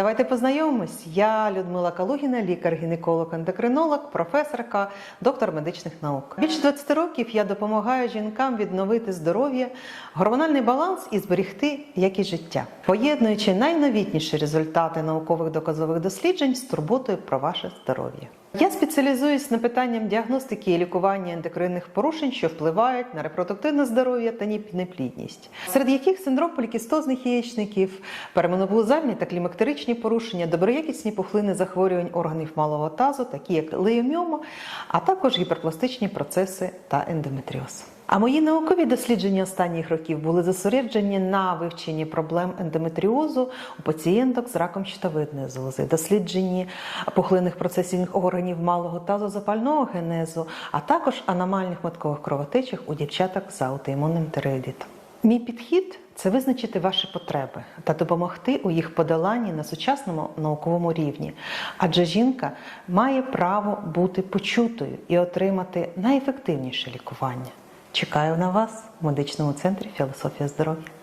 Давайте познайомимось. Я Людмила Калугіна, лікар-гінеколог, ендокринолог, професорка, доктор медичних наук. Більше 20 років я допомагаю жінкам відновити здоров'я, гормональний баланс і зберегти якість життя, поєднуючи найновітніші результати наукових доказових досліджень з турботою про ваше здоров'я. Я спеціалізуюсь на питанням діагностики і лікування ендокринних порушень, що впливають на репродуктивне здоров'я та неплідність, серед яких синдром полікістозних яєчників, переменопаузальні та клімактеричні порушення, доброякісні пухлини захворювань органів малого тазу, такі як лейоміома, а також гіперпластичні процеси та ендометріоз. А мої наукові дослідження останніх років були зосереджені на вивченні проблем ендометріозу у пацієнток з раком щитовидної залози, дослідженні пухлинних процесів органів малого тазу запального генезу, а також аномальних маткових кровотечих у дівчаток з аутоімунним тиреоїдитом. Мій підхід це визначити ваші потреби та допомогти у їх подоланні на сучасному науковому рівні. Адже жінка має право бути почутою і отримати найефективніше лікування. Чекаю на вас в медичному центрі філософія здоров'я.